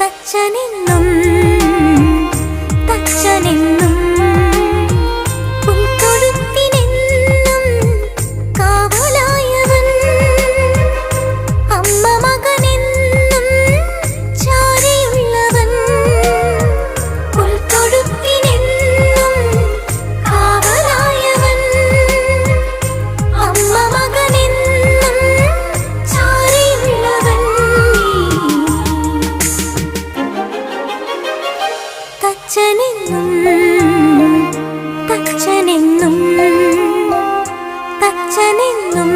തച്ചനെന്നും തച്ചനെന്നും തച്ചനെന്നും തച്ചനെന്നും